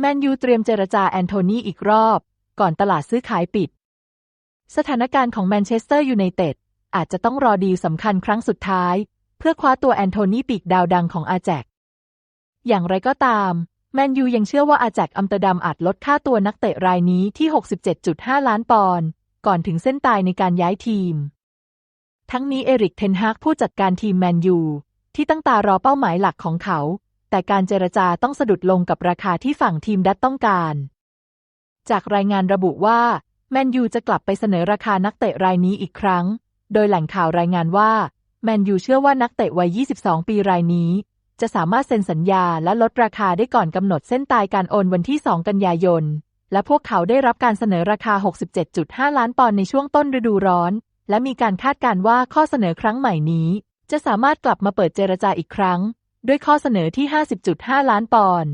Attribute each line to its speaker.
Speaker 1: แมนยูเตรียมเจรจาแอนโทนีอีกรอบ ก่อนตลาดซื้อขายปิด สถานการณ์ของแมนเชสเตอร์ยูไนเต็ดอาจจะต้องรอดีลสำคัญครั้งสุดท้าย เพื่อคว้าตัวแอนโทนีปีกดาวดังของอาแจก อย่างไรก็ตาม แมนยูยังเชื่อว่าอาแจกอัมสเตอร์ดัมอาจลดค่าตัวนักเตะรายนี้ที่ 67.5 ล้านปอนด์ก่อนถึงเส้นตายในการย้ายทีม ทั้งนี้เอริกเทนฮากผู้จัดการทีมแมนยูที่ตั้งตารอเป้าหมายหลักของเขา แต่การเจรจาต้องสะดุดลงกับราคาที่ฝั่งทีมดัตต้องการ จากรายงานระบุว่า แมนยูจะกลับไปเสนอราคานักเตะรายนี้อีกครั้ง โดยแหล่งข่าวรายงานว่า แมนยูเชื่อว่านักเตะวัย 22 ปีรายนี้ จะสามารถเซ็นสัญญาและลดราคาได้ก่อนกำหนดเส้นตายการโอนวันที่ 2 กันยายน และพวกเขาได้รับการเสนอราคา 67.5 ล้านปอนด์ในช่วงต้นฤดูร้อน และมีการคาดการณ์ว่าข้อเสนอครั้งใหม่นี้ จะสามารถกลับมาเปิดเจรจาอีกครั้ง ด้วยข้อเสนอที่ 50.5 ล้านปอนด์